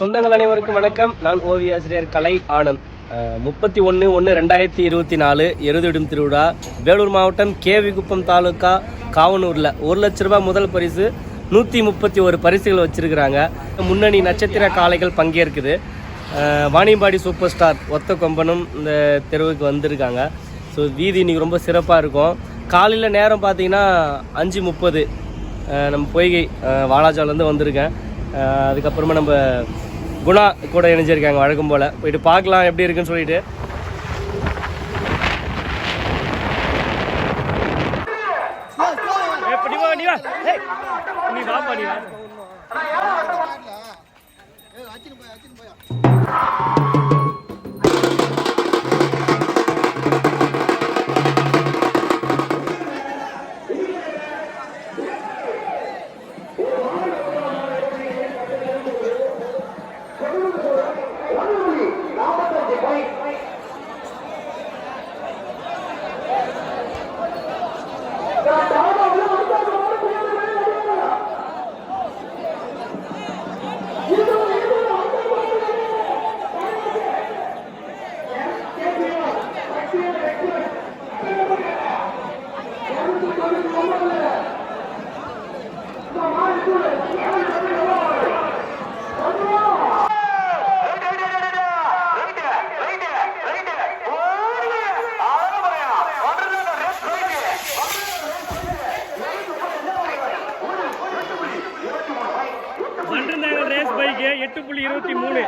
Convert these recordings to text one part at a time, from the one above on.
சொந்தங்கள் அனைவருக்கும் வணக்கம். நான் ஓவிய ஆசிரியர் கலை ஆனந்த். முப்பத்தி ஒன்று ஒன்று ரெண்டாயிரத்தி இருபத்தி நாலு எருதிடும் திருவிழா. வேலூர் மாவட்டம் கேவிகுப்பம் தாலுக்கா காவனூரில். ஒரு லட்ச ரூபாய் முதல் பரிசு நூற்றி முப்பத்தி ஒரு பரிசுகள் வச்சுருக்கிறாங்க. முன்னணி நட்சத்திர காளைகள் பங்கேற்குது. வாணியம்பாடி சூப்பர் ஸ்டார் ஒத்த கொம்பனும் இந்த தெருவுக்கு வந்திருக்காங்க. ஸோ வீதி இன்றைக்கி ரொம்ப சிறப்பாக இருக்கும். காலையில் நேரம் பார்த்தீங்கன்னா அஞ்சு முப்பது. நம்ம பொய்கை வாலாஜாலேருந்து வந்திருக்கேன். அதுக்கப்புறமா நம்ம குணா கூட இணைஞ்சிருக்காங்க வழக்கம் போல். போயிட்டு பார்க்கலாம் எப்படி இருக்குன்னு சொல்லிட்டு. ஏய், வா, நீ புள்ளி இருபத்தி மூணு.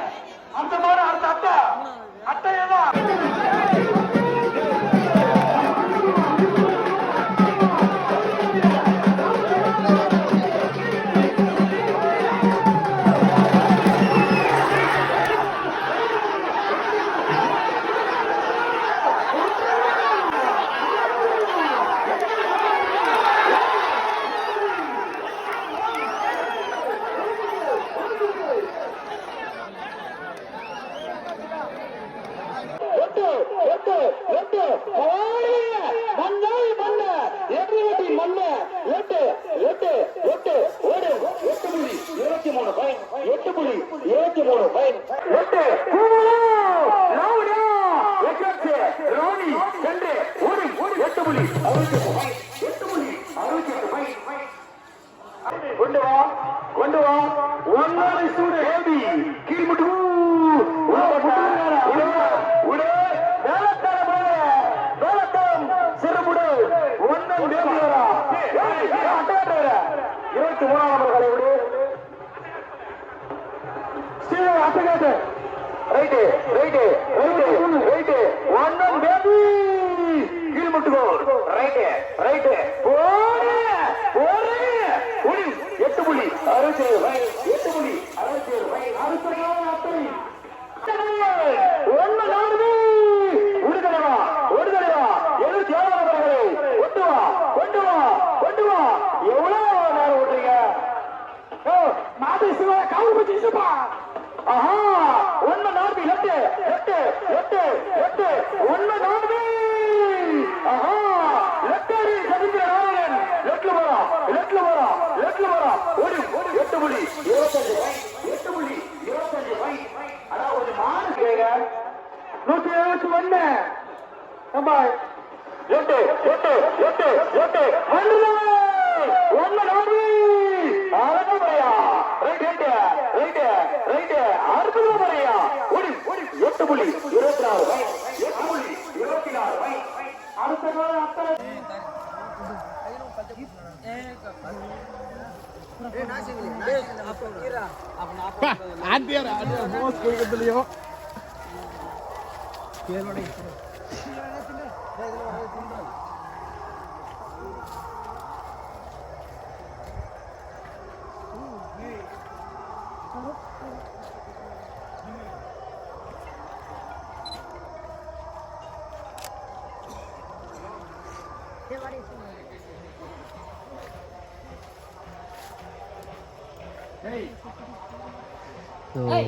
எட்டு எட்டு எட்டு ஓடிய எட்டு எட்டு எட்டு எட்டு. ஓடு. எட்டு புள்ளி இருபத்தி மூணு எட்டு புள்ளி இருபத்தி மூணு எட்டு ராவணா. எட்டு ராணி சென்று. ஓடி. எட்டு புள்ளி அறுபத்தி எட்டு புள்ளி அறுபத்தி எட்டு கொண்டு வா கொண்டு வா. ஒன்னாடி சூடு ஹேபி கீழ்முட்டு இருபத்தி மூணாம் நம்பர் கலை விடு ஸ்ரீதர் ரைட்டு ரைட்டு ரைட்டு ஒன்னன் பேபி கீழ் முட்டுக்கோ ரைட்டு ரைட்டு போடு போடு புலி எட்டு புள்ளி அறுபத்தி ஏழு ரை எட்டு புள்ளி அறுபத்தி ஏழு ரை அறுபத்தி ஏழு அத்தனை ஒன்னு நாடு விடுதலைவா விடுதலைவா எழுபத்தி ஏழு நபர்களே கொண்டு வா கொண்டு வா கொண்டு வா எவ்வளவு நேரம் ஓட்டுறீங்க? ஓ சிவா காவல் பத்தி இசுப்பா ஆஹா ஒன்னு நான்கு எட்டு எட்டு எட்டு எட்டு ஒன்னு நான்கு ஆஹா லெட்டரி சதுந்திர நாராயணன். லெட்ல வரா லெட்ல வரா லெட்ல வரா ஒரு ஓடி எட்டு புள்ளி இருபத்தஞ்சு வை எட்டு புள்ளி இருபத்தஞ்சு வை. அடா ஒரு மாடு கேங்க நூத்தி எழுபத்தி ஒண்ணு. நம்ம எட்டு எட்டு எட்டு எட்டு. ஒன்று ஒன்னு நான்கு அழகு முறையா ரைட் ரைட் ரைட் ரைட் அறுபது முறையா? ஓடி ஓடி. எட்டு புள்ளி இருபத்தி நாலு வை எட்டு புள்ளி இருபத்தி நாலு வை அடுத்த நாள் அத்தனை.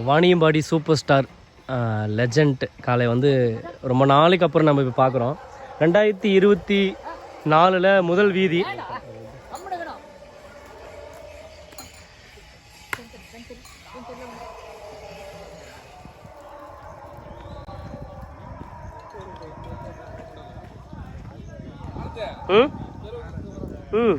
வாணியம்பாடி சூப்பர் ஸ்டார் லெஜண்ட் காலை வந்து ரொம்ப நாளைக்கு அப்புறம் நம்ம இப்போ பார்க்குறோம் ரெண்டாயிரத்தி இருபத்தி நாலில் முதல் வீதி. ம்? ம்.